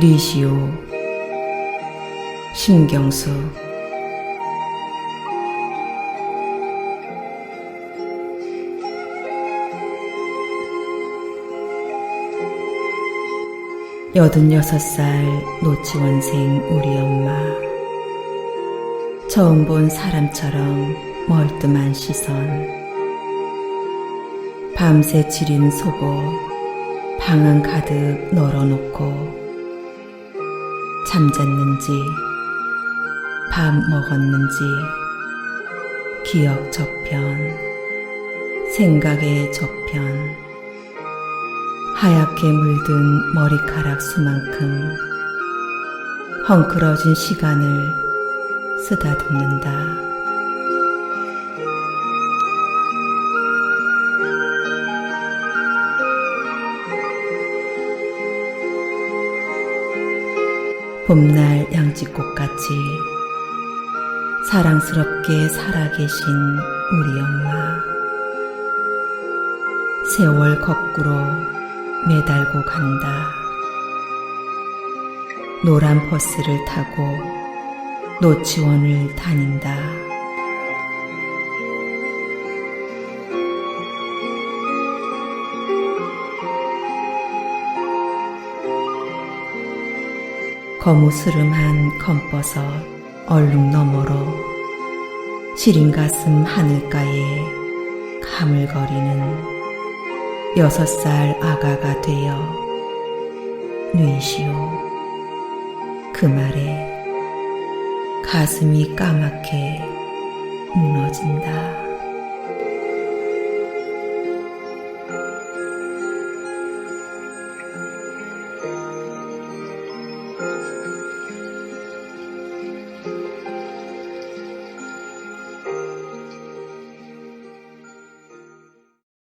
뉘시오. 신경수 여든여섯 살 노치원생 우리 엄마. 처음 본 사람처럼 멀뚱한 시선. 밤새 지린 속옷 방안 가득 널어놓고 잠잤는지 밥 먹었는지 기억 저편 생각의 저편 하얗게 물든 머리카락 수만큼 헝클어진 시간을 쓰다듬는다. 봄날 양지꽃같이 사랑스럽게 살아계신 우리 엄마. 세월 거꾸로 매달고 간다. 노란 버스를 타고 노치원을 다닌다. 거무스름한 검버섯 얼룩 너머로 시린 가슴 하늘가에 가물거리는 여섯 살 아가가 되어 누이시오. 그 말에 가슴이 까맣게 무너진다.